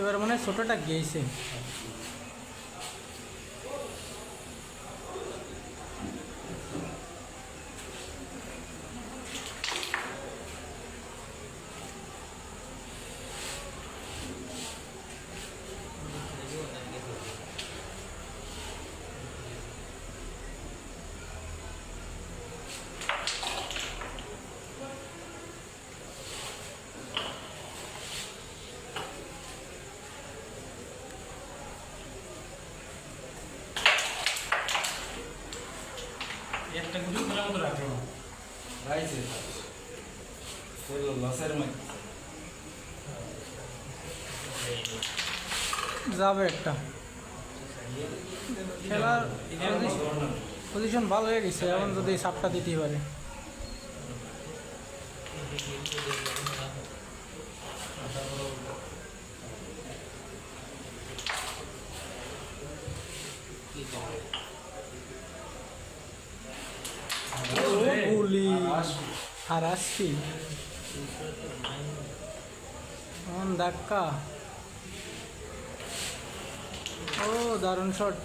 এবার মানে ছোটটা গিয়েছে। একটা গুলি খোলার মতো রাখল না রাইছে লসের মধ্যে যাবে একটা। খেলার পজিশন ভালো হয়ে গেছে এখন যদি সাপটা দিতেই পারে। গুলি আর আসছি এমন ধাক্কা ও দারুণ শট